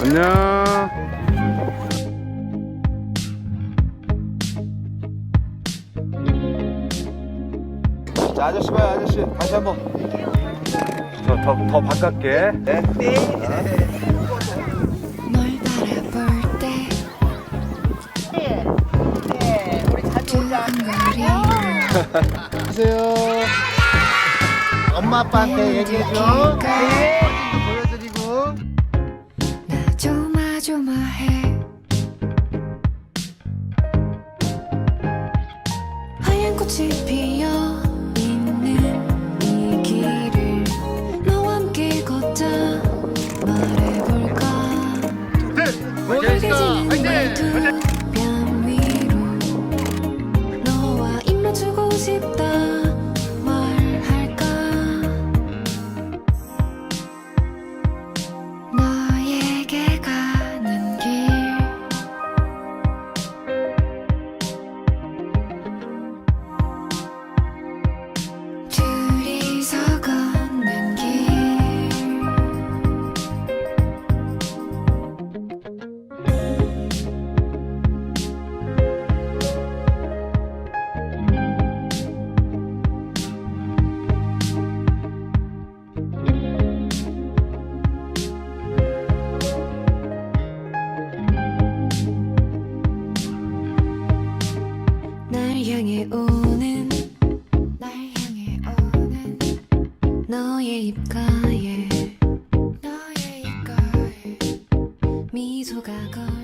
안녕. 자, 아저씨 봐요, 아저씨. 다시 한 번. 저더 더 바깥게. 네. 널 바라볼 때 두근거리는 안녕하세요. 엄마 아빠한테 얘기해줘. 네. 보 조마조마해. 하얀 꽃이 피어 있는 이 길을 너와 함께 걷자. 말해볼까? 빨개지는 말투뺨 위로 너와 입 맞추고 싶다 향해 오는 날 향해 오는 너의 입가에 너의 입가에 미소가 걸